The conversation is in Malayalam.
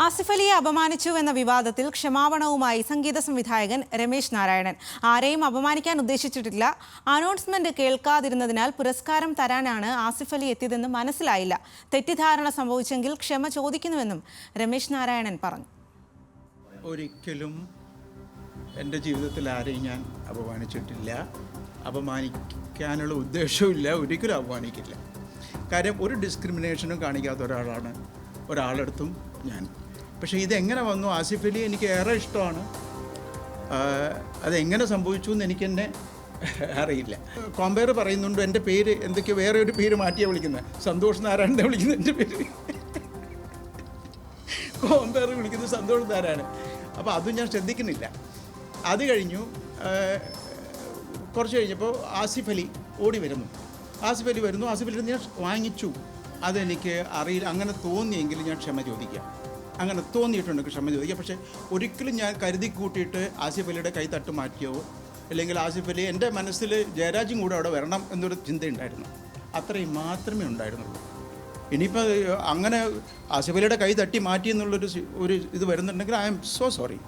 ആസിഫ് അലിയെ അപമാനിച്ചു എന്ന വിവാദത്തിൽ ക്ഷമാപണവുമായി സംഗീത സംവിധായകൻ രമേശ് നാരായണൻ. ആരെയും അപമാനിക്കാൻ ഉദ്ദേശിച്ചിട്ടില്ല. അനൗൺസ്മെന്റ് കേൾക്കാതിരുന്നതിനാൽ പുരസ്കാരം തരാനാണ് ആസിഫ് അലി എത്തിയതെന്ന് മനസ്സിലായില്ല. തെറ്റിദ്ധാരണ സംഭവിച്ചെങ്കിൽ ക്ഷമ ചോദിക്കുന്നുവെന്നും രമേശ് നാരായണൻ പറഞ്ഞു. ഒരിക്കലും എന്റെ ജീവിതത്തിൽ ആരെയും ഞാൻ അപമാനിച്ചിട്ടില്ല. അപമാനിക്കാനുള്ള ഉദ്ദേശവുമില്ല. ഒരിക്കലും അപമാനിക്കില്ല. കാര്യം ഒരു ഡിസ്ക്രിമിനേഷനും കാണിക്കാത്ത ഒരാളാണ്. ഒരാളെടുത്തും ഞാൻ. പക്ഷേ ഇതെങ്ങനെ വന്നു? ആസിഫ് അലി എനിക്ക് ഏറെ ഇഷ്ടമാണ്. അതെങ്ങനെ സംഭവിച്ചു എന്ന് എനിക്കെന്നെ അറിയില്ല. കോമ്പയർ പറയുന്നുണ്ട്. എന്റെ പേര് എന്തൊക്കെയോ വേറെ ഒരു പേര് മാറ്റിയാണ് വിളിക്കുന്നത്. സന്തോഷ് നാരായണനെ വിളിക്കുന്നത് എന്റെ പേര്. കോമ്പയർ വിളിക്കുന്നത് സന്തോഷ് നാരായണൻ. അപ്പോൾ അതും ഞാൻ ശ്രദ്ധിക്കുന്നില്ല. അത് കഴിഞ്ഞു കുറച്ച് കഴിഞ്ഞപ്പോൾ ആസിഫ് അലി ഓടി വരുന്നു. ആസിഫ് അലി വരുന്നു. ആസിഫ് അലി ഞാൻ വാങ്ങിച്ചു. അതെനിക്ക് അറിയില്ല. അങ്ങനെ തോന്നിയെങ്കിൽ ഞാൻ ക്ഷമ ചോദിക്കാം. അങ്ങനെ തോന്നിയിട്ടുണ്ട് ക്ഷമ ചോദിക്കുക. പക്ഷേ ഒരിക്കലും ഞാൻ കരുതി കൂട്ടിയിട്ട് ആസിഫ് അലിയുടെ കൈ തട്ട് മാറ്റിയോ? അല്ലെങ്കിൽ ആസിഫ് അലി എന്റെ മനസ്സിൽ ജയരാജും കൂടെ അവിടെ വരണം എന്നൊരു ചിന്തയുണ്ടായിരുന്നു. അത്രയും മാത്രമേ ഉണ്ടായിരുന്നുള്ളൂ. ഇനിയിപ്പോൾ അങ്ങനെ ആസിഫ് അലിയുടെ കൈ തട്ടി മാറ്റി എന്നുള്ളൊരു ഒരു ഇത് വരുന്നുണ്ടെങ്കിൽ ഐ എം സോ സോറി.